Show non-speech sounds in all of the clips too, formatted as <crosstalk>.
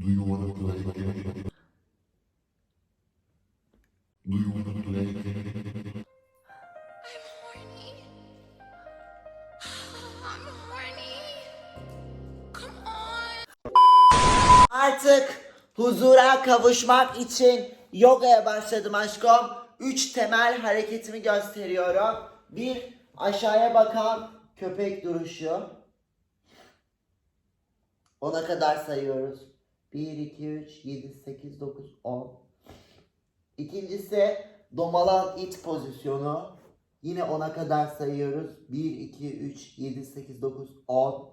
Do you wanna play game? Do you wanna play game? Artık huzura kavuşmak için yogaya başladım aşkım. Üç temel hareketimi gösteriyorum. Bir, aşağıya bakan köpek duruşu. Ona kadar sayıyoruz. 1, 2, 3, 7, 8, 9, 10. İkincisi domalan it pozisyonu. Yine ona kadar sayıyoruz. 1, 2, 3, 7, 8, 9, 10.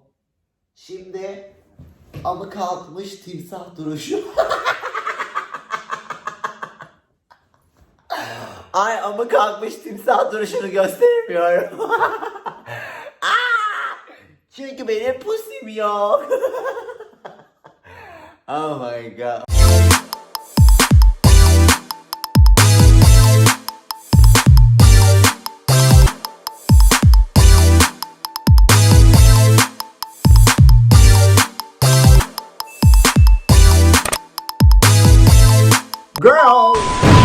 Şimdi Amı kalkmış timsah duruşu. <laughs> Ay amı kalkmış timsah duruşunu göstermiyorum. <laughs> Aa! Çünkü benim pusim yok. <laughs> oh my god. Girl.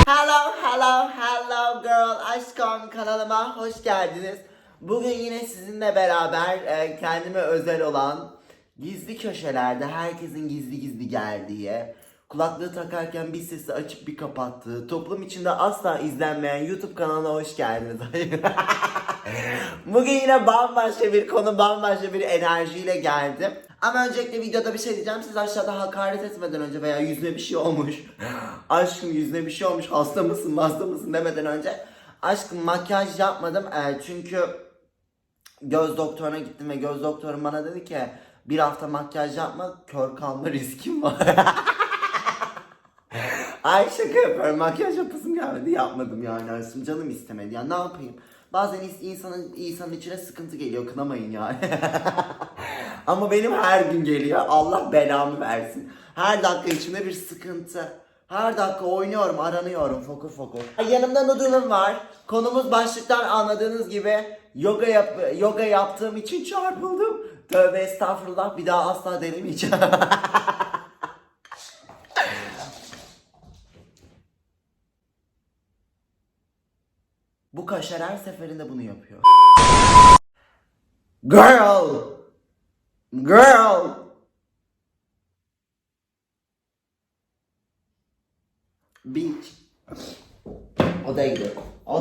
Hello, hello, hello girl. Aşkım kanalıma hoş geldiniz. Bugün yine sizinle beraber e, kendime özel olan gizli köşelerde herkesin gizli gizli geldiği, kulaklığı takarken bir sesi açıp bir kapattığı, toplum içinde asla izlenmeyen YouTube kanalına hoş geldiniz. <laughs> Bugün yine bambaşka bir konu, bambaşka bir enerjiyle geldim. Ama öncelikle videoda bir şey diyeceğim. Siz aşağıda hakaret etmeden önce veya yüzüne bir şey olmuş. <gasps> Aşkım yüzüne bir şey olmuş. Hasta mısın, hasta mısın demeden önce. Aşkım makyaj yapmadım. Ee, çünkü göz doktoruna gittim ve göz doktorum bana dedi ki bir hafta makyaj yapma kör kalma riskim var. <laughs> Ay şaka yapıyorum. Makyaj yapasım gelmedi. Yapmadım yani. Aslında canım istemedi. Ya ne yapayım? Bazen insanın insanın içine sıkıntı geliyor. Kınamayın yani. <laughs> Ama benim her gün geliyor. Allah belamı versin. Her dakika içimde bir sıkıntı. Her dakika oynuyorum, aranıyorum fokur fokur. Yanımda noodle'ım var. Konumuz başlıktan anladığınız gibi yoga yap yoga yaptığım için çarpıldım. Tövbe estağfurullah bir daha asla denemeyeceğim. <laughs> Bu kaşar her seferinde bunu yapıyor. Girl! Girl!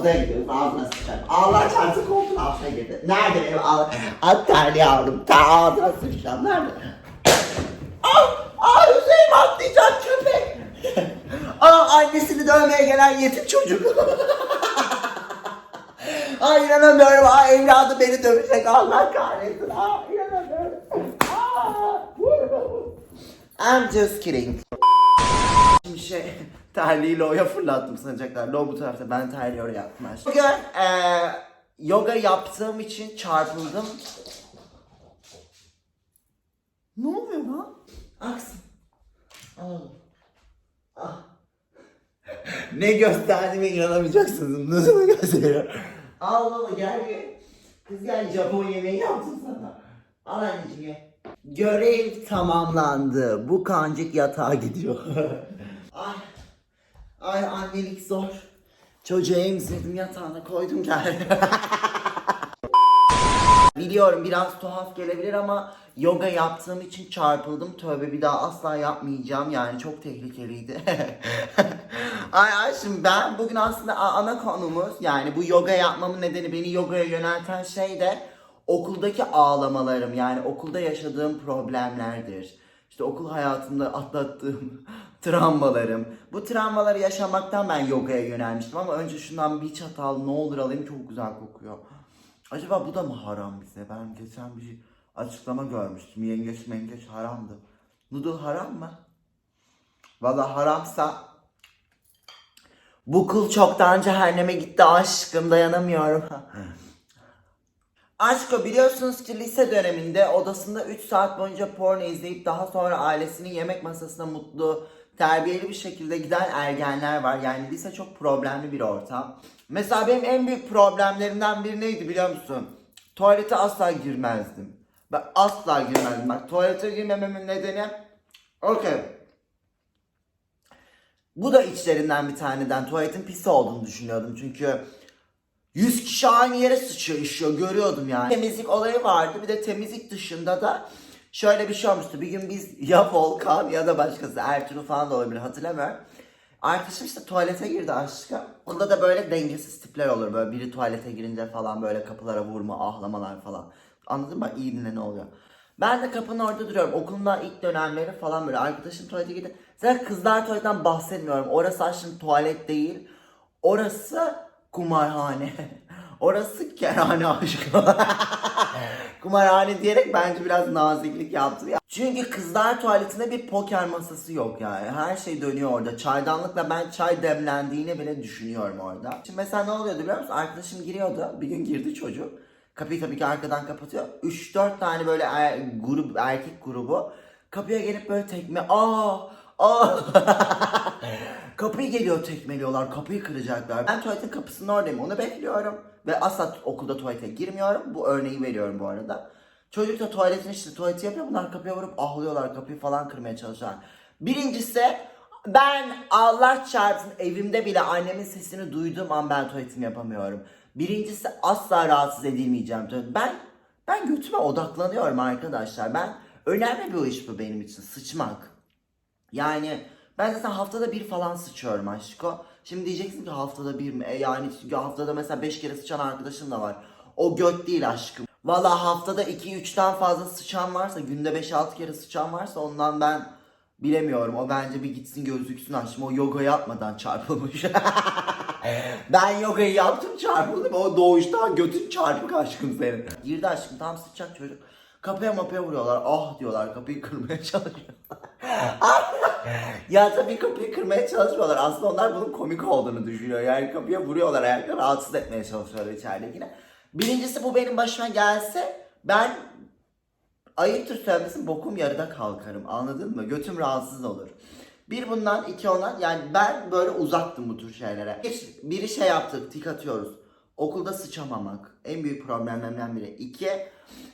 Odaya gidiyorum. Ağzına sıçarım. Allah çarpsın koltuğun altına girdi. Nerede benim at terli aldım. Ta ağzına sıçacağım. Nerede? Ah! Ah Hüseyin atlayacak köpek. ah annesini dövmeye gelen yetim çocuk. Ay <laughs> inanamıyorum. Ay evladı beni dövecek. Allah kahretsin. Ay inanamıyorum. Ah! I'm just kidding. Şimdi şey terliği Lo'ya fırlattım sanacaklar. Lo bu tarafta ben terliği oraya attım. Bugün eee, yoga yaptığım için çarpıldım. Ne oluyor lan? Aksın. Ah. Ah. ne gösterdiğime inanamayacaksınız. Nasıl gösteriyor? Al baba gel gel. Kız gel Japon yemeği yaptım sana. Al anneciğim gel. Görev tamamlandı. Bu kancık yatağa gidiyor. <laughs> ay. Ay annelik zor. Çocuğu emzirdim yatağına koydum gel. <laughs> Biliyorum biraz tuhaf gelebilir ama yoga yaptığım için çarpıldım. Tövbe bir daha asla yapmayacağım yani çok tehlikeliydi. <laughs> ay ay ben bugün aslında ana konumuz yani bu yoga yapmamın nedeni beni yogaya yönelten şey de okuldaki ağlamalarım yani okulda yaşadığım problemlerdir. İşte okul hayatımda atlattığım travmalarım. Bu travmaları yaşamaktan ben yogaya yönelmiştim ama önce şundan bir çatal ne olur alayım çok güzel kokuyor. Acaba bu da mı haram bize? Ben geçen bir açıklama görmüştüm. Yengeç mengeç haramdı. Noodle haram mı? Valla haramsa bu kul çoktan cehenneme gitti aşkım dayanamıyorum. <laughs> Aşko biliyorsunuz ki lise döneminde odasında 3 saat boyunca porno izleyip daha sonra ailesinin yemek masasına mutlu, terbiyeli bir şekilde giden ergenler var. Yani lise çok problemli bir ortam. Mesela benim en büyük problemlerimden biri neydi biliyor musun? Tuvalete asla girmezdim. Ben asla girmezdim. Bak tuvalete girmememin nedeni okey Bu da içlerinden bir taneden tuvaletin pis olduğunu düşünüyordum çünkü 100 kişi aynı yere sıçıyor işiyor görüyordum yani. Temizlik olayı vardı bir de temizlik dışında da şöyle bir şey olmuştu. Bir gün biz ya Volkan ya da başkası Ertuğrul falan da olabilir hatırlamıyorum. Arkadaşım işte tuvalete girdi aşkım. Onda da böyle dengesiz tipler olur böyle biri tuvalete girince falan böyle kapılara vurma ahlamalar falan. Anladın mı? İyi dinle ne oluyor. Ben de kapının orada duruyorum. Okulun ilk dönemleri falan böyle. Arkadaşım tuvalete girdi. Zaten kızlar tuvaletten bahsetmiyorum. Orası aslında tuvalet değil. Orası kumarhane. <laughs> Orası kerhane aşkım. <laughs> kumarhane diyerek bence biraz naziklik yaptı ya. Çünkü kızlar tuvaletinde bir poker masası yok yani. Her şey dönüyor orada. Çaydanlıkla ben çay demlendiğini bile düşünüyorum orada. Şimdi mesela ne oluyordu biliyor musun? Arkadaşım giriyordu. Bir gün girdi çocuk. Kapıyı tabii ki arkadan kapatıyor. 3-4 tane böyle er- grup erkek grubu kapıya gelip böyle tekme aa aa <laughs> kapıyı geliyor tekmeliyorlar kapıyı kıracaklar. Ben tuvaletin kapısının oradayım onu bekliyorum ve asla okulda tuvalete girmiyorum. Bu örneği veriyorum bu arada. Çocuk da tuvaletin işte tuvaleti yapıyor bunlar kapıya vurup ahlıyorlar kapıyı falan kırmaya çalışıyorlar. Birincisi ben Allah çarpsın evimde bile annemin sesini duyduğum an ben tuvaletimi yapamıyorum. Birincisi asla rahatsız edilmeyeceğim. Ben ben götüme odaklanıyorum arkadaşlar. Ben önemli bir iş bu benim için sıçmak. Yani ben zaten haftada bir falan sıçıyorum aşko. Şimdi diyeceksin ki haftada bir mi? E yani haftada mesela 5 kere sıçan arkadaşın da var. O göt değil aşkım. Valla haftada 2-3'ten fazla sıçan varsa, günde 5-6 kere sıçan varsa ondan ben bilemiyorum. O bence bir gitsin gözüksün aşkım. O yoga yapmadan çarpılmış. <laughs> ben yogayı yaptım çarpıldım. O doğuştan götün çarpık aşkım senin. Girdi aşkım tam sıçacak çocuk. Kapıya mapıya vuruyorlar. Ah diyorlar kapıyı kırmaya çalışıyorlar. <laughs> ya tabii kapıyı kırmaya çalışmıyorlar. Aslında onlar bunun komik olduğunu düşünüyor. Yani kapıya vuruyorlar ayakla rahatsız etmeye çalışıyorlar içeridekine. Birincisi bu benim başıma gelse ben ayıptır söylemesin bokum yarıda kalkarım anladın mı? Götüm rahatsız olur. Bir bundan iki ondan yani ben böyle uzaktım bu tür şeylere. Hiç, biri şey yaptık tik atıyoruz. Okulda sıçamamak en büyük problemlerimden biri. İki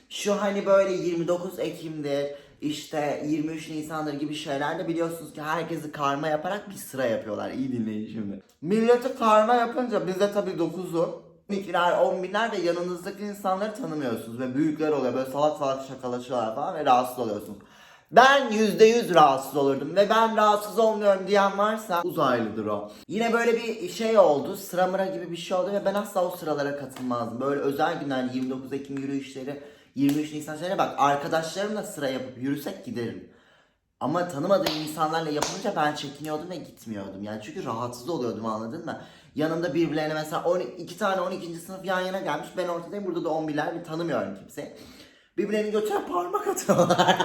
şu hani böyle 29 Ekim'dir işte 23 Nisan'dır gibi şeylerde biliyorsunuz ki herkesi karma yaparak bir sıra yapıyorlar. İyi dinleyin şimdi. Milleti karma yapınca bizde tabii 9'u 12'ler, 10 binler ve yanınızdaki insanları tanımıyorsunuz ve büyükler oluyor böyle salak salak şakalaşıyorlar falan ve rahatsız oluyorsunuz. Ben %100 rahatsız olurdum ve ben rahatsız olmuyorum diyen varsa uzaylıdır o. Yine böyle bir şey oldu, sıra mıra gibi bir şey oldu ve ben asla o sıralara katılmazdım. Böyle özel günler 29 Ekim yürüyüşleri, 23 Nisan şeylere bak arkadaşlarımla sıra yapıp yürüsek giderim. Ama tanımadığım insanlarla yapınca ben çekiniyordum ve gitmiyordum. Yani çünkü rahatsız oluyordum anladın mı? Yanımda birbirlerine mesela 12, iki tane 12. sınıf yan yana gelmiş. Ben ortadayım burada da 11'ler bir tanımıyorum kimseyi. Birbirlerinin götüne parmak atıyorlar.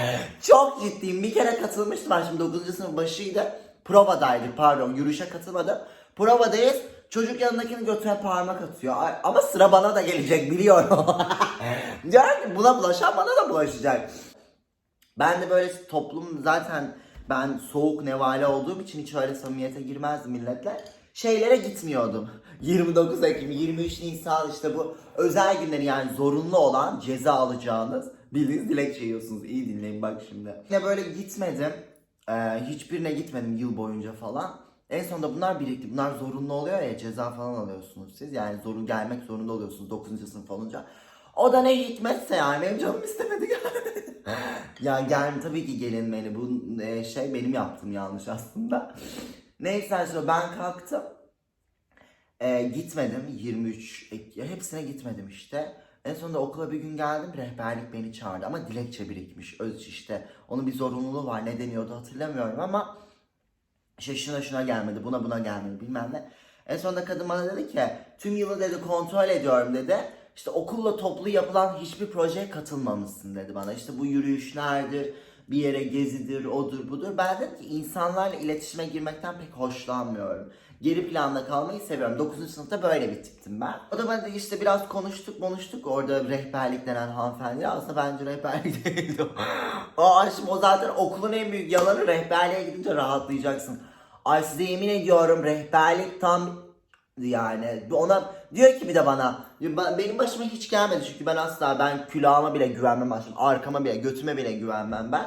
<laughs> Çok ciddiyim. Bir kere katılmıştım ben şimdi 9. sınıf başıydı. Provadaydık pardon yürüyüşe katılmadım. Provadayız. Çocuk yanındakinin götüne parmak atıyor. Ay, Ama sıra bana da gelecek biliyorum. Ki <laughs> buna bulaşan bana da bulaşacak. Ben de böyle toplum zaten ben soğuk nevale olduğum için hiç öyle samimiyete girmezdim milletle. Şeylere gitmiyordum. <laughs> 29 Ekim, 23 Nisan işte bu özel günleri yani zorunlu olan ceza alacağınız bildiğiniz dilekçe yiyorsunuz. İyi dinleyin bak şimdi. Yine böyle gitmedim. Ee, hiçbirine gitmedim yıl boyunca falan. En sonunda bunlar birikti. Bunlar zorunlu oluyor ya ceza falan alıyorsunuz siz. Yani zorun gelmek zorunda oluyorsunuz 9. sınıf olunca. O da ne hikmetse yani benim canım istemedi ya gel tabii ki gelinmeli. Bu e, şey benim yaptığım yanlış aslında. Neyse işte ben kalktım. E, gitmedim 23 Ek- hepsine gitmedim işte. En sonunda okula bir gün geldim rehberlik beni çağırdı ama dilekçe birikmiş öz işte. Onun bir zorunluluğu var ne deniyordu hatırlamıyorum ama işte şuna şuna gelmedi buna buna gelmedi bilmem ne. En sonunda kadın bana dedi ki tüm yılı dedi kontrol ediyorum dedi. İşte okulla toplu yapılan hiçbir projeye katılmamışsın dedi bana. İşte bu yürüyüşlerdir, bir yere gezidir, odur budur. Ben dedim ki insanlarla iletişime girmekten pek hoşlanmıyorum. Geri planda kalmayı seviyorum. 9. sınıfta böyle bir tiptim ben. O da bana dedi işte biraz konuştuk konuştuk orada rehberlik denen hanımefendi. Aslında bence rehberlik <laughs> değildi o. o aşkım o zaten okulun en büyük yalanı rehberliğe gidince rahatlayacaksın. Ay size yemin ediyorum rehberlik tam yani ona diyor ki bir de bana ben- benim başıma hiç gelmedi çünkü ben asla ben külahıma bile güvenmem aşkım arkama bile götüme bile güvenmem ben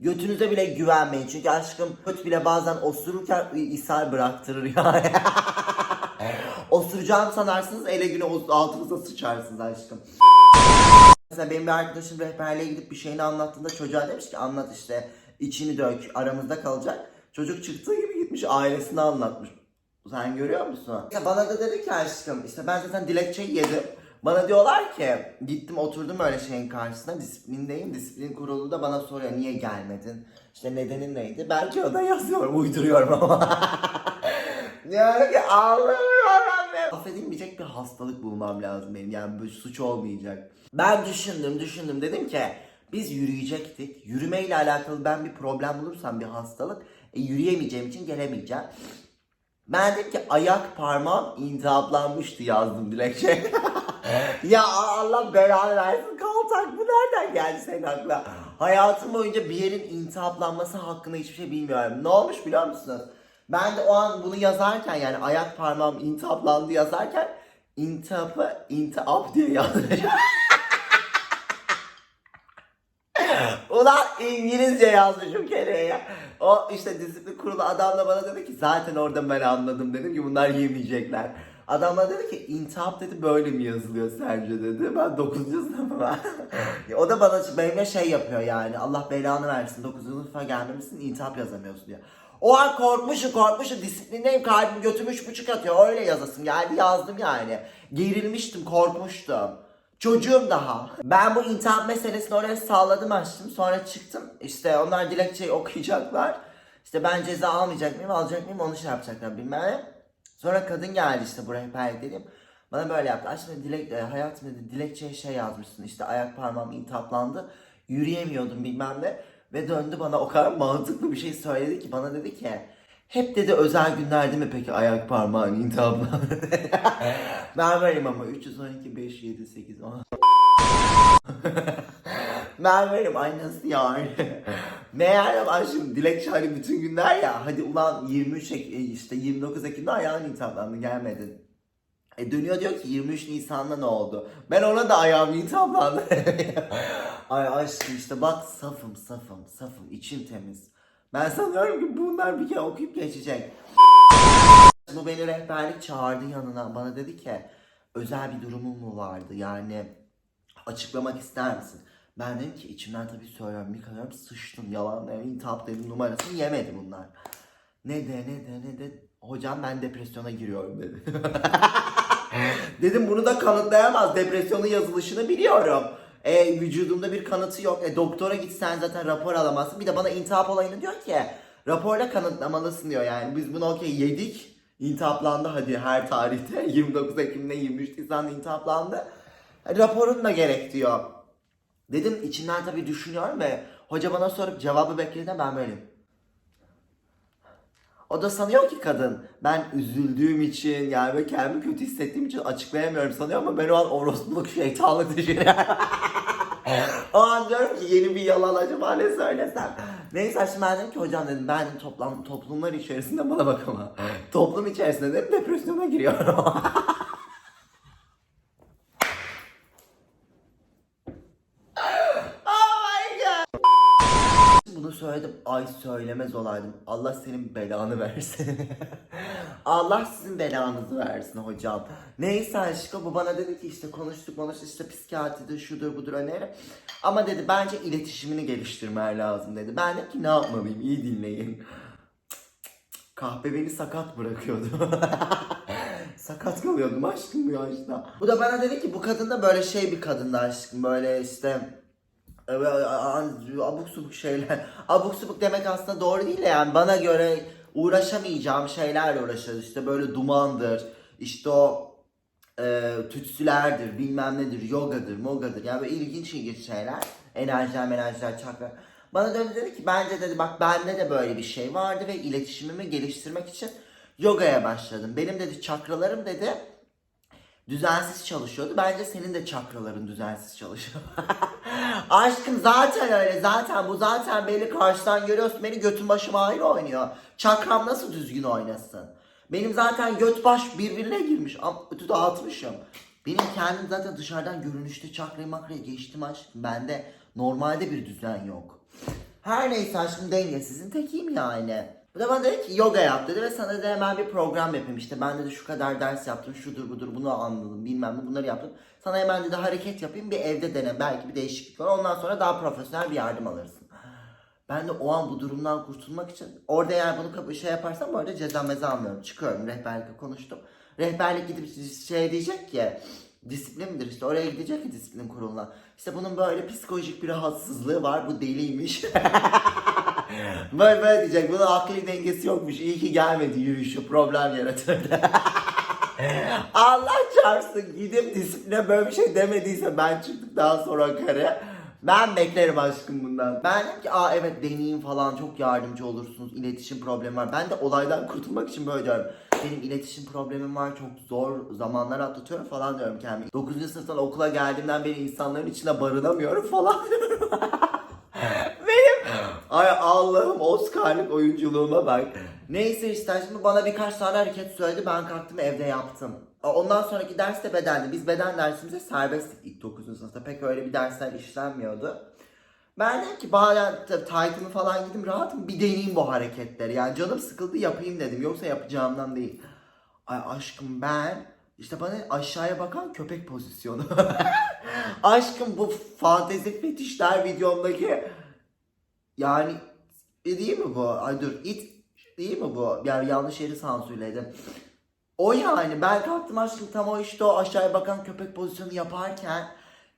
Götünüze bile güvenmeyin. Çünkü aşkım göt bile bazen osururken ishal bıraktırır yani. <laughs> Osuracağını sanarsınız ele güne altınıza sıçarsınız aşkım. Mesela benim bir arkadaşım rehberliğe gidip bir şeyini anlattığında çocuğa demiş ki anlat işte içini dök aramızda kalacak. Çocuk gibi gitmiş ailesine anlatmış. Sen görüyor musun? Ya bana da dedi ki aşkım işte ben zaten dilekçeyi yedim. Bana diyorlar ki gittim oturdum öyle şeyin karşısına disiplindeyim. Disiplin kurulu da bana soruyor niye gelmedin? İşte nedenin neydi? Belki o da yazıyorum uyduruyorum ama. <laughs> Diyor ki ağlıyorum ben. Affedilmeyecek bir hastalık bulmam lazım benim yani bu suç olmayacak. Ben düşündüm düşündüm dedim ki biz yürüyecektik. Yürümeyle alakalı ben bir problem bulursam bir hastalık e, yürüyemeyeceğim için gelemeyeceğim. Ben dedim ki ayak parmağım intihaplanmıştı yazdım dilekçe. <laughs> ya Allah belanı versin kaltak bu nereden geldi senin aklına? Hayatım boyunca bir yerin intihaplanması hakkında hiçbir şey bilmiyorum. Ne olmuş biliyor musunuz? Ben de o an bunu yazarken yani ayak parmağım intihaplandı yazarken intihapı intihap diye yazdım. <laughs> Ulan İngilizce yazmışım kereye. O işte disiplin kurulu adam da bana dedi ki zaten orada ben anladım dedim ki bunlar yemeyecekler. Adam bana dedi ki intihap dedi böyle mi yazılıyor sence dedi. Ben 9. sınıfım o da bana benimle şey yapıyor yani Allah belanı versin 9. sınıfa gelmemişsin intihap yazamıyorsun diyor. O an korkmuşum korkmuşum disiplindeyim kalbim götüm üç buçuk atıyor öyle yazasım geldi yazdım yani. Gerilmiştim korkmuştum. Çocuğum daha. Ben bu intihap meselesini oraya sağladım açtım. Sonra çıktım. İşte onlar dilekçeyi okuyacaklar. İşte ben ceza almayacak mıyım, alacak mıyım onu şey yapacaklar bilmem. Sonra kadın geldi işte buraya rehberlik dedim. Bana böyle yaptı. Aşkım dilek, e, hayatım dedi dilekçeye şey yazmışsın. İşte ayak parmağım intihaplandı. Yürüyemiyordum bilmem ne. Ve döndü bana o kadar mantıklı bir şey söyledi ki bana dedi ki hep dedi özel günlerde mi peki ayak parmağın intihaplandı? <laughs> ben varım ama 312 5 7 8 10. ben varım ay nasıl yani? Meğer aşkım dilekçe hani bütün günler ya hadi ulan 23 Ek- e, işte 29 Ekim'de ayağın intihaplandı gelmedin. E dönüyor diyor ki 23 Nisan'da ne oldu? Ben ona da ayağım intihaplandı. <laughs> Ay aşkım işte bak safım safım safım içim temiz. Ben sanıyorum ki bunlar bir kere okuyup geçecek. Bu beni rehberlik çağırdı yanına. Bana dedi ki özel bir durumun mu vardı? Yani açıklamak ister misin? Ben dedim ki içimden tabii söylüyorum. Bir kadar sıçtım. Yalan yani intihap dedim numarasını yemedi bunlar. Ne de ne de ne de. Hocam ben depresyona giriyorum dedi. <laughs> dedim bunu da kanıtlayamaz. Depresyonun yazılışını biliyorum. E, vücudumda bir kanıtı yok. E, doktora gitsen zaten rapor alamazsın. Bir de bana intihap olayını diyor ki raporla kanıtlamalısın diyor yani. Biz bunu okey yedik. İntihaplandı hadi her tarihte. <laughs> 29 Ekim'de 23 Nisan'da intihaplandı. E, raporun da gerek diyor. Dedim içimden tabii düşünüyorum ve hoca bana sorup cevabı beklediğinde ben böyleyim. O da sanıyor ki kadın ben üzüldüğüm için yani kendimi kötü hissettiğim için açıklayamıyorum sanıyor ama ben o an orospuluk şeytanlık düşünüyorum. <laughs> o an diyorum ki yeni bir yalan acaba ne söylesem. Neyse şimdi ben dedim ki hocam dedim ben toplam, toplumlar içerisinde bana bak ama. Toplum içerisinde dedim depresyona giriyorum. <laughs> oh söyledim. Ay söylemez olaydım. Allah senin belanı versin. <laughs> Allah sizin belanızı versin hocam. Neyse aşkım bu bana dedi ki işte konuştuk konuştuk işte psikiyatridir şudur budur öneri. Ama dedi bence iletişimini geliştirmen lazım dedi. Ben dedim ki ne yapmalıyım iyi dinleyin. Kahpe beni sakat bırakıyordu. <laughs> sakat kalıyordum aşkım bu yaşta. Bu da bana dedi ki bu kadın da böyle şey bir kadındı aşkım. Böyle işte Evet, abuk subuk şeyler. <laughs> Abuk subuk demek aslında doğru değil de yani bana göre uğraşamayacağım şeylerle uğraşıyoruz. İşte böyle dumandır, işte o e, tütsülerdir, bilmem nedir, yogadır, mogadır. Yani böyle ilginç ilginç şeyler. Enerjiler, enerjiler, çakra. Bana döndü dedi ki bence dedi bak bende de böyle bir şey vardı ve iletişimimi geliştirmek için yogaya başladım. Benim dedi çakralarım dedi düzensiz çalışıyordu. Bence senin de çakraların düzensiz çalışıyor. <laughs> Aşkım zaten öyle. Zaten bu zaten beni karşıdan görüyorsun. Beni götün başım ayrı oynuyor. Çakram nasıl düzgün oynasın? Benim zaten göt baş birbirine girmiş. Ötü dağıtmışım. Benim kendim zaten dışarıdan görünüşte çakrayı makrayı geçtim aşkım. Bende normalde bir düzen yok. Her neyse aşkım dengesizin tekiyim yani. Bu da bana dedi ki yoga yap dedi ve sana da hemen bir program yapayım işte ben de şu kadar ders yaptım şudur budur bunu anladım bilmem ne bunları yaptım. Sana hemen dedi hareket yapayım bir evde dene belki bir değişiklik var ondan sonra daha profesyonel bir yardım alırsın. Ben de o an bu durumdan kurtulmak için orada eğer bunu şey yaparsam bu arada ceza meza almıyorum. Çıkıyorum rehberlikle konuştum. Rehberlik gidip şey diyecek ki disiplin midir işte oraya gidecek ki disiplin kuruluna. İşte bunun böyle psikolojik bir rahatsızlığı var bu deliymiş. <laughs> böyle böyle diyecek bunun akli dengesi yokmuş iyi ki gelmedi yürüyüşü problem yaratırdı. <laughs> Allah çarpsın gidip disipline böyle bir şey demediyse ben çıktıktan sonra kare ben beklerim aşkım bundan. Ben dedim ki aa evet deneyim falan çok yardımcı olursunuz. İletişim problemi var. Ben de olaydan kurtulmak için böyle diyorum. Benim iletişim problemim var. Çok zor zamanlar atlatıyorum falan diyorum kendime. 9. sınıftan okula geldiğimden beri insanların içinde barınamıyorum falan diyorum. <laughs> Benim ay Allah'ım Oscar'lık oyunculuğuma bak. Neyse işte şimdi bana birkaç tane hareket söyledi. Ben kalktım evde yaptım. Ondan sonraki ders de bedendi. Biz beden dersimize serbesttik ilk 9. sınıfta. Pek öyle bir dersler işlenmiyordu. Ben dedim ki bazen t- taytımı falan giydim rahatım bir deneyeyim bu hareketleri. Yani canım sıkıldı yapayım dedim. Yoksa yapacağımdan değil. Ay aşkım ben işte bana aşağıya bakan köpek pozisyonu. <laughs> aşkım bu fantezi fetişler videomdaki yani e, değil mi bu? Ay dur it değil mi bu? Yani yanlış yeri sansürledim. O yani ben kalktım aşkım tam o işte o aşağıya bakan köpek pozisyonu yaparken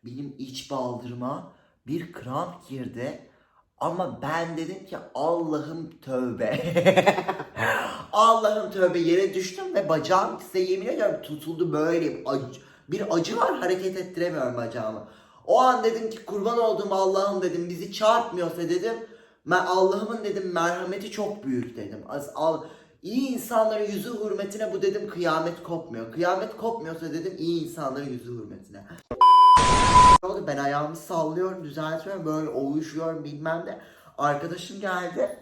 benim iç baldırıma bir kramp girdi. Ama ben dedim ki Allah'ım tövbe. <laughs> Allah'ım tövbe yere düştüm ve bacağım size yemin ediyorum tutuldu böyle bir acı, var hareket ettiremiyorum bacağımı. O an dedim ki kurban olduğum Allah'ım dedim bizi çarpmıyorsa dedim Allah'ımın dedim merhameti çok büyük dedim. Az al iyi insanların yüzü hürmetine bu dedim kıyamet kopmuyor. Kıyamet kopmuyorsa dedim iyi insanların yüzü hürmetine. Ne oldu ben ayağımı sallıyorum düzeltiyorum böyle ovuşuyorum bilmem ne. Arkadaşım geldi.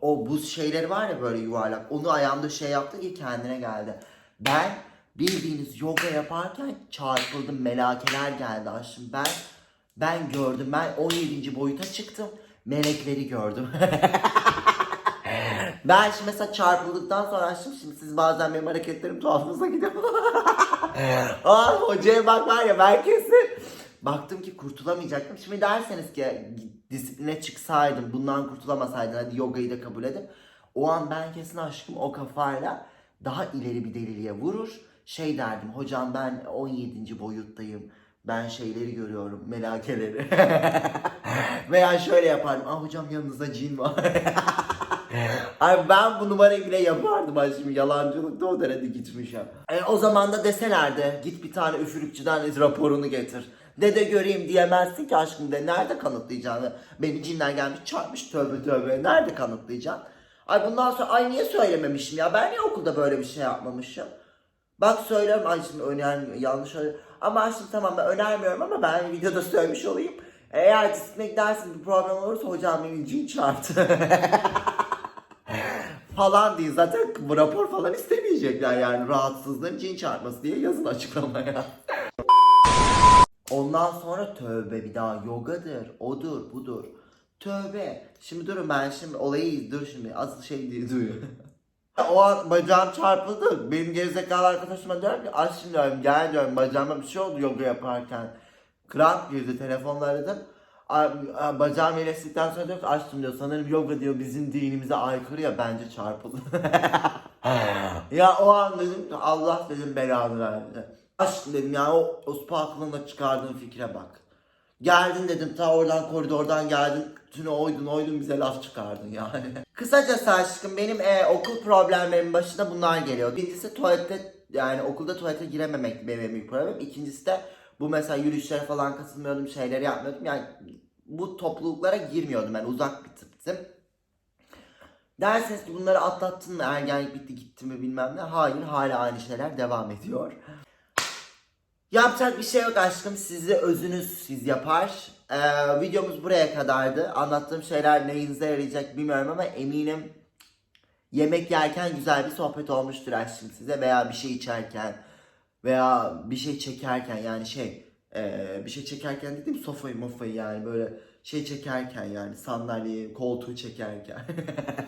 O buz şeyleri var ya böyle yuvarlak. Onu ayağımda şey yaptı ki kendine geldi. Ben bildiğiniz yoga yaparken çarpıldım. Melakeler geldi aşkım. Ben ben gördüm. Ben 17. boyuta çıktım. Melekleri gördüm. <laughs> ben şimdi mesela çarpıldıktan sonra aşkım şimdi siz bazen benim hareketlerim tuhafınıza gidiyor. <laughs> Aa hocaya bak var ya ben kesin. Baktım ki kurtulamayacaktım. Şimdi derseniz ki disipline çıksaydım, bundan kurtulamasaydın hadi yogayı da kabul edip. O an ben kesin aşkım o kafayla daha ileri bir deliliğe vurur. Şey derdim hocam ben 17. boyuttayım. Ben şeyleri görüyorum, melakeleri. <laughs> Veya şöyle yapardım. Ah hocam yanınızda cin var. <laughs> Ay ben bu numarayı bile yapardım ay şimdi yalancılıkta o derece gitmiş ya. E, o zaman da deselerdi git bir tane üfürükçüden raporunu getir. De de göreyim diyemezsin ki aşkım de nerede kanıtlayacağını. Beni cinler gelmiş çarpmış tövbe tövbe nerede kanıtlayacaksın? Ay bundan sonra ay niye söylememişim ya ben niye okulda böyle bir şey yapmamışım? Bak söylüyorum ay şimdi öner yanlış. Ama aşkım tamam ben önermiyorum ama ben videoda söylemiş olayım. Eğer disipline gidersin bir problem olursa hocam beni cin çarptı. <laughs> falan değil. Zaten bu rapor falan istemeyecekler yani rahatsızlığın cin çarpması diye yazın açıklamaya. Ondan sonra tövbe bir daha yogadır, odur, budur. Tövbe. Şimdi durun ben şimdi olayı dur şimdi asıl şey diye duyuyor. O an bacağım çarpıldı. Benim gerizekalı arkadaşıma diyorum ki şimdi diyorum gel diyorum bacağıma bir şey oldu yoga yaparken. Kramp girdi telefonla aradım. Bacağım iyileştikten sonra diyor ki açtım diyor sanırım yoga diyor bizim dinimize aykırı ya bence çarpıldı. <laughs> ya o an dedim ki Allah dedim belanı verdi. Aşkım dedim ya o, o spa aklında çıkardığın fikre bak. Geldin dedim ta oradan koridordan geldin. Tüne oydun oydun bize laf çıkardın yani. Kısacası aşkım benim e, okul problemlerimin başında bunlar geliyor. Birincisi tuvalette yani okulda tuvalete girememek benim en büyük problemim. İkincisi de bu mesela yürüyüşlere falan katılmıyordum şeyleri yapmıyordum. Yani bu topluluklara girmiyordum ben uzak bir tiptim. Derseniz ki bunları atlattın mı ergenlik bitti gitti mi bilmem ne. Hayır hala aynı şeyler devam ediyor. Yapacak bir şey yok aşkım. Sizi özünüz siz yapar. Ee, videomuz buraya kadardı. Anlattığım şeyler neyinize yarayacak bilmiyorum ama eminim yemek yerken güzel bir sohbet olmuştur aşkım size veya bir şey içerken veya bir şey çekerken yani şey ee, bir şey çekerken dedim sofayı mofayı yani böyle şey çekerken yani sandalyeyi, koltuğu çekerken.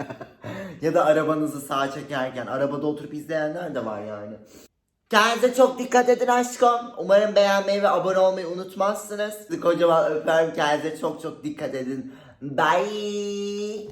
<laughs> ya da arabanızı sağa çekerken. Arabada oturup izleyenler de var yani. Kendinize çok dikkat edin aşkım. Umarım beğenmeyi ve abone olmayı unutmazsınız. Kocaman öperim. Kendinize çok çok dikkat edin. Bye.